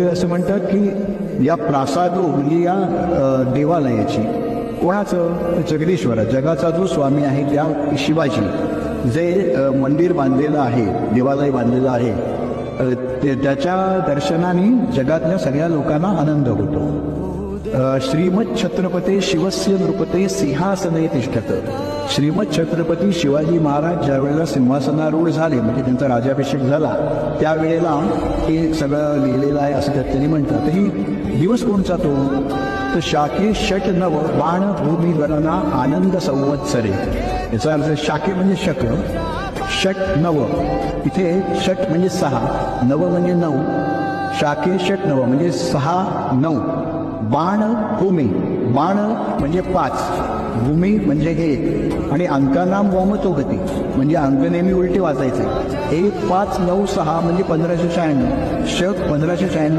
ते असं म्हणतात की या प्रासाद म्हणजे या देवालयाची. कोणाचं? जगदीश्वर जगाचा जो स्वामी आहे त्या शिवाजी. जे मंदिर बांधलेलं आहे देवालय बांधलेलं आहे ते त्याच्या दर्शनाने जगातल्या सगळ्या लोकांना आनंद होतो. श्रीमद छत्रपती शिवस्य नृपते सिंहासने तिष्ठत. श्रीमद छत्रपती शिवाजी महाराज ज्या वेळेला सिंहासनारूढ झाले म्हणजे त्यांचा राज्याभिषेक झाला त्यावेळेला हे सगळं लिहिलेलं आहे असं त्यात त्यांनी म्हणतात. ही दिवस कोणचा तो? तर शाके षट नव बाण भूमी गणना आनंद संवत्सरे. याचा अर्थ शाके म्हणजे शक. षट नव. इथे षट म्हणजे सहा नव म्हणजे नऊ शाके षट नव म्हणजे सहा नऊ. बाण भूमी बाण म्हणजे पाच. भूमी म्हणजे एक. आणि अंकानाम वमतो म्हणजे अंक नेहमी उलटे वाचायचे. एक पाच नऊ सहा म्हणजे पंधराशे शहाण्णव. शक पंधराशे शहाण्णव.